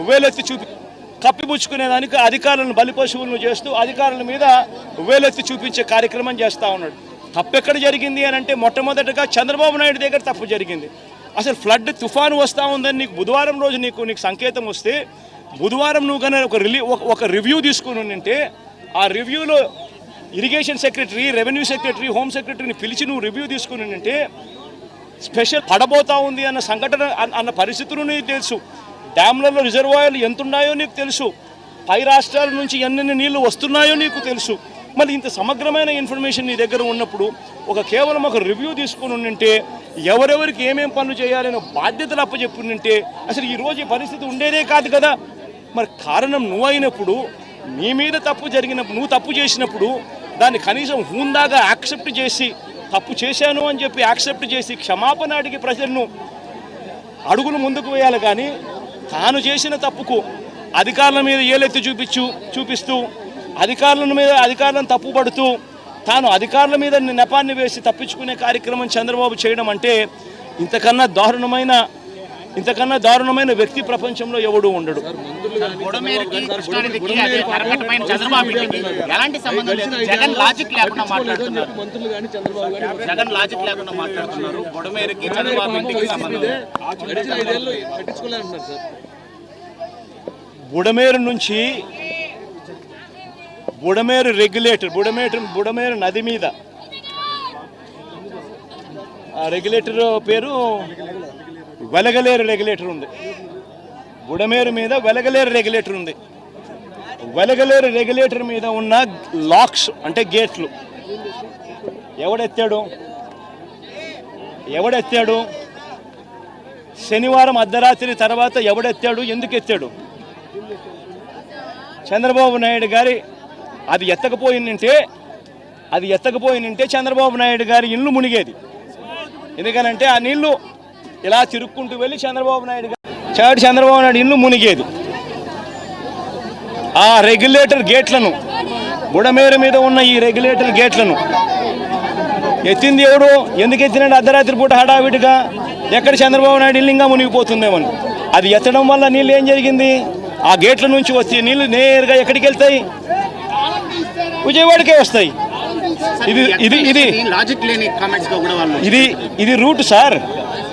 వేలెత్తి చూపి కప్పిపుచ్చుకునేదానికి అధికారులను బలిపశువులను చేస్తూ అధికారుల మీద వేలెత్తి చూపించే కార్యక్రమం చేస్తూ ఉన్నాడు. తప్పు ఎక్కడ జరిగింది అని అంటే మొట్టమొదటిగా చంద్రబాబు నాయుడు దగ్గర తప్పు జరిగింది. అసలు ఫ్లడ్ తుఫాను వస్తూ ఉందని నీకు బుధవారం రోజు నీకు నీకు సంకేతం వస్తే బుధవారం నువ్వు కానీ ఒక రిలీ ఒక- రివ్యూ తీసుకుని ఉంటే ఆ రివ్యూలో irrigation secretary revenue secretary home సెక్రటరీని పిలిచి నువ్వు రివ్యూ తీసుకుని ఉంటే స్పెషల్ పడబోతా ఉంది అన్న సంఘటన అన్న- అన్న పరిస్థితులు నీకు తెలుసు. డ్యామ్లలో రిజర్వాయర్లు ఎంత ఉన్నాయో నీకు తెలుసు. పై రాష్ట్రాల నుంచి ఎన్నెన్ని నీళ్ళు వస్తున్నాయో నీకు తెలుసు. మళ్ళీ ఇంత సమగ్రమైన ఇన్ఫర్మేషన్ నీ దగ్గర ఉన్నప్పుడు ఒక కేవలం ఒక రివ్యూ తీసుకుని ఉండింటే ఎవరెవరికి ఏమేం పనులు చేయాలనే బాధ్యతలు అప్పచెప్పుంటే అసలు ఈరోజు ఈ పరిస్థితి ఉండేదే కాదు కదా. మరి కారణం నువ్వు అయినప్పుడు నీ మీద తప్పు జరిగినప్పుడు నువ్వు తప్పు చేసినప్పుడు దాన్ని కనీసం హూందాగా యాక్సెప్ట్ చేసి తప్పు చేశాను అని చెప్పి యాక్సెప్ట్ చేసి క్షమాపణ అడిగి ప్రజలను అడుగులు ముందుకు వేయాలి కానీ తాను చేసిన తప్పుకు అధికారుల మీద ఏలెత్తి చూపించు చూపిస్తూ అధికారుల మీద అధికారులను తప్పుపడుతూ తాను అధికారుల మీద నెపాన్ని వేసి తప్పించుకునే కార్యక్రమం చంద్రబాబు చేయడం అంటే ఇంతకన్నా దారుణమైన ఇంతకన్నా దారుణమైన వ్యక్తి ప్రపంచంలో ఎవడు ఉండడు. బుడమేరు నుంచి బుడమేరు రెగ్యులేటర్ బుడమేరు బుడమేరు నది మీద. ఆ రెగ్యులేటర్ పేరు వెలగలేరు రెగ్యులేటర్ ఉంది. బుడమేరు మీద వెలగలేరు రెగ్యులేటర్ ఉంది. వెలగలేరు రెగ్యులేటర్ మీద ఉన్న లాక్స్ అంటే గేట్లు. ఎవడెత్తాడు? ఎవడెత్తాడు? శనివారం అర్ధరాత్రి తర్వాత ఎవడెత్తాడు? ఎందుకు ఎత్తాడు? చంద్రబాబు నాయుడు గారి అది ఎత్తకపోయిందంటే అది ఎత్తకపోయిందంటే చంద్రబాబు నాయుడు గారి ఇల్లు మునిగేది. ఎందుకనంటే ఆ నీళ్ళు ఇలా తిరుక్కుంటూ వెళ్ళి చంద్రబాబు నాయుడు చాటి చంద్రబాబు నాయుడు ఇల్లు మునిగేది. ఆ రెగ్యులేటర్ గేట్లను బుడమేరు మీద ఉన్న ఈ రెగ్యులేటర్ గేట్లను ఎత్తింది ఎవడు? ఎందుకు ఎత్తినాడు? అర్ధరాత్రి పూట హడావిడిగా ఎక్కడ చంద్రబాబు నాయుడు ఇల్లు ఇంకా మునిగిపోతుందేమని. అది ఎత్తడం వల్ల నీళ్ళు ఏం జరిగింది? ఆ గేట్ల నుంచి వచ్చే నీళ్ళు నేరుగా ఎక్కడికి వెళ్తాయి? విజయవాడకే వస్తాయి. ఇది ఇది ఇది ఇది ఇది రూట్ సార్.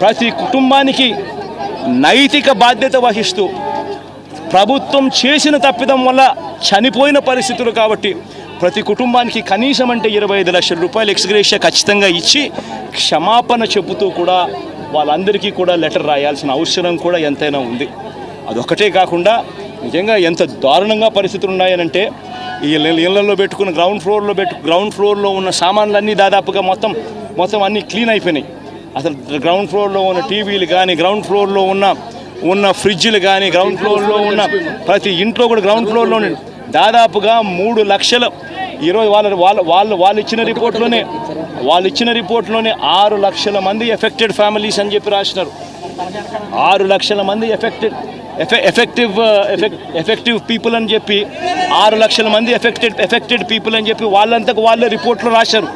ప్రతి కుటుంబానికి నైతిక బాధ్యత వహిస్తూ ప్రభుత్వం చేసిన తప్పిదం వల్ల చనిపోయిన పరిస్థితులు కాబట్టి ప్రతి కుటుంబానికి కనీసం అంటే ఇరవై ఐదు లక్షల రూపాయలు ఎక్స్గ్రేషియా ఖచ్చితంగా ఇచ్చి క్షమాపణ చెబుతూ కూడా వాళ్ళందరికీ కూడా లెటర్ రాయాల్సిన అవసరం కూడా ఎంతైనా ఉంది. అదొకటే కాకుండా నిజంగా ఎంత దారుణంగా పరిస్థితులు ఉన్నాయనంటే ఈ ఇళ్ళలో ఇళ్ళల్లో పెట్టుకున్న గ్రౌండ్ ఫ్లోర్లో పెట్టు గ్రౌండ్ ఫ్లోర్లో ఉన్న సామాన్లన్నీ దాదాపుగా మొత్తం మొత్తం అన్నీ క్లీన్ అయిపోయినాయి. అసలు గ్రౌండ్ ఫ్లోర్లో ఉన్న టీవీలు కానీ గ్రౌండ్ ఫ్లోర్లో ఉన్న ఉన్న ఫ్రిడ్జ్లు కానీ గ్రౌండ్ ఫ్లోర్లో ఉన్న ప్రతి ఇంట్లో కూడా గ్రౌండ్ ఫ్లోర్లో దాదాపుగా మూడు లక్షల ఈరోజు వాళ్ళ వాళ్ళ వాళ్ళు వాళ్ళు ఇచ్చిన రిపోర్ట్లోనే వాళ్ళు ఇచ్చిన రిపోర్ట్లోనే ఆరు లక్షల మంది ఎఫెక్టెడ్ ఫ్యామిలీస్ అని చెప్పి రాసినారు. ఆరు లక్షల మంది ఎఫెక్టెడ్ ఎఫెక్టివ్ ఎఫెక్టివ్ పీపుల్ అని చెప్పి ఆరు లక్షల మంది ఎఫెక్టెడ్ ఎఫెక్టెడ్ పీపుల్ అని చెప్పి వాళ్ళంతకు వాళ్ళే రిపోర్ట్లో రాశారు.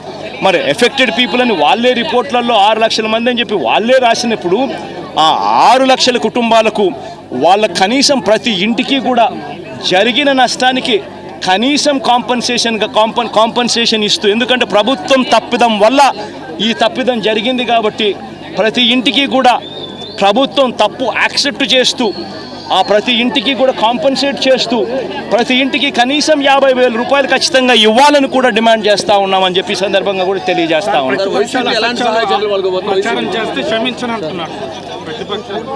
మరి ఎఫెక్టెడ్ పీపుల్ అని వాళ్ళే రిపోర్ట్లలో ఆరు లక్షల మంది అని చెప్పి వాళ్ళే రాసినప్పుడు ఆ ఆరు లక్షల కుటుంబాలకు వాళ్ళ కనీసం ప్రతి ఇంటికి కూడా జరిగిన నష్టానికి కనీసం కాంపన్సేషన్గా కాంపన్ కాంపన్సేషన్ ఇస్తూ ఎందుకంటే ప్రభుత్వం తప్పిదం వల్ల ఈ తప్పిదం జరిగింది కాబట్టి ప్రతి ఇంటికి కూడా ప్రభుత్వం తప్పు యాక్సెప్ట్ చేస్తూ ఆ ప్రతి ఇంటికి కూడా కాంపన్సేట్ చేస్తూ ప్రతి ఇంటికి కనీసం యాభై వేల రూపాయలు ఖచ్చితంగా ఇవ్వాలని కూడా డిమాండ్ చేస్తూ ఉన్నామని చెప్పి ఈ సందర్భంగా కూడా తెలియజేస్తా ఉన్నాం.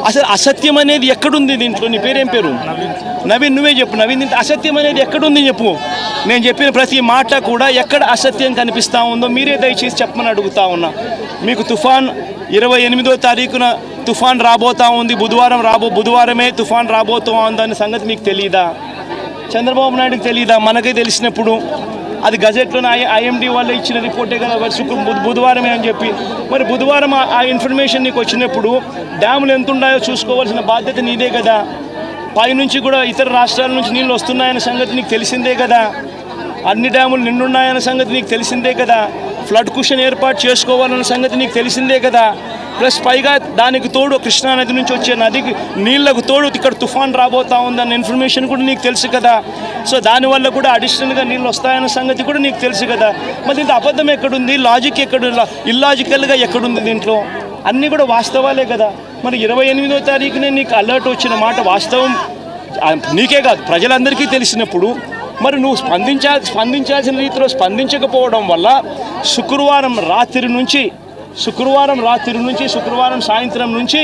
అసలు అసత్యం అనేది ఎక్కడుంది దీంట్లో? నీ పేరేం పేరు? నవీన్ నువ్వే చెప్పు. నవీన్ దీంట్లో అసత్యం అనేది ఎక్కడుంది చెప్పు. నేను చెప్పిన ప్రతి మాట కూడా ఎక్కడ అసత్యం కనిపిస్తూ ఉందో మీరే దయచేసి చెప్పమని అడుగుతా ఉన్నా. మీకు తుఫాన్ ఇరవై ఎనిమిదో తారీఖున తుఫాన్ రాబోతా ఉంది బుధవారం రాబో బుధవారమే తుఫాన్ రాబోతూ ఉందనే సంగతి మీకు తెలియదా చంద్రబాబు నాయుడుకి తెలియదా మనకే తెలిసినప్పుడు. అది గజెట్లోనే ఐ ఐఎండి వాళ్ళు ఇచ్చిన రిపోర్టే కదా మరి శుక్ర బుధవారమే అని చెప్పి. మరి బుధవారం ఆ- ఇన్ఫర్మేషన్ నీకు వచ్చినప్పుడు డ్యాములు ఎంత ఉన్నాయో చూసుకోవాల్సిన బాధ్యత నీదే కదా. పైనుంచి కూడా ఇతర రాష్ట్రాల నుంచి నీళ్ళు వస్తున్నాయన్న సంగతి నీకు తెలిసిందే కదా. అన్ని డ్యాములు నిండున్నాయన్న సంగతి నీకు తెలిసిందే కదా. ఫ్లడ్ కుషన్ ఏర్పాటు చేసుకోవాలన్న సంగతి నీకు తెలిసిందే కదా. ప్లస్ పైగా దానికి తోడు కృష్ణానది నుంచి వచ్చే నదికి నీళ్ళకు తోడు ఇక్కడ తుఫాన్ రాబోతా ఉందన్న ఇన్ఫర్మేషన్ కూడా నీకు తెలుసు కదా. సో దానివల్ల కూడా అడిషనల్గా నీళ్ళు వస్తాయన్న సంగతి కూడా నీకు తెలుసు కదా. మరి దీంట్లో అబద్ధం ఎక్కడుంది? లాజిక్ ఎక్కడ ఇల్లాజికల్గా ఎక్కడుంది దీంట్లో? అన్నీ కూడా వాస్తవాలే కదా. మరి ఇరవై ఎనిమిదో తారీఖునే నీకు అలర్ట్ వచ్చిన మాట వాస్తవం? నీకే కాదు ప్రజలందరికీ తెలిసినప్పుడు. మరి నువ్వు స్పందించా స్పందించాల్సిన రీతిలో స్పందించకపోవడం వల్ల శుక్రవారం రాత్రి నుంచి శుక్రవారం రాత్రి నుంచి శుక్రవారం సాయంత్రం నుంచి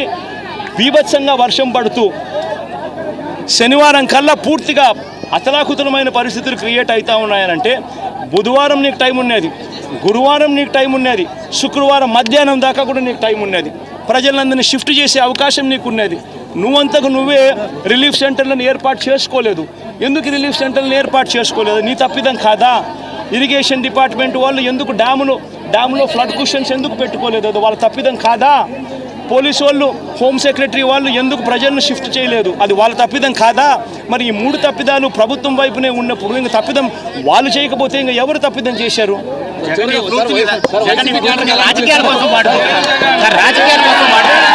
బీభత్సంగా వర్షం పడుతూ శనివారం కల్లా పూర్తిగా అతలాకుతలమైన పరిస్థితులు క్రియేట్ అవుతూ ఉన్నాయనంటే బుధవారం నీకు టైం ఉన్నది గురువారం నీకు టైం ఉన్నది శుక్రవారం మధ్యాహ్నం దాకా కూడా నీకు టైం ఉన్నది. ప్రజలందరినీ షిఫ్ట్ చేసే అవకాశం నీకు ఉన్నది. నువ్వంతకు నువ్వే రిలీఫ్ సెంటర్లను ఏర్పాటు చేసుకోలేదు. ఎందుకు రిలీఫ్ సెంటర్లను ఏర్పాటు చేసుకోలేదు? నీ తప్పిదం కాదా? ఇరిగేషన్ డిపార్ట్మెంట్ వాళ్ళు ఎందుకు డ్యాములు డ్యాములో ఫ్లడ్ కుషన్స్ ఎందుకు పెట్టుకోలేదు? అది వాళ్ళ తప్పిదం కాదా? పోలీసు వాళ్ళు హోమ్ సెక్రటరీ వాళ్ళు ఎందుకు ప్రజలను షిఫ్ట్ చేయలేదు? అది వాళ్ళ తప్పిదం కాదా? మరి ఈ మూడు తప్పిదాలు ప్రభుత్వం వైపునే ఉన్నప్పుడు ఇంకా తప్పిదం వాళ్ళు చేయకపోతే ఇంకా ఎవరు తప్పిదం చేశారు? రాజకీయాల కోసం రాజకీయాల కోసం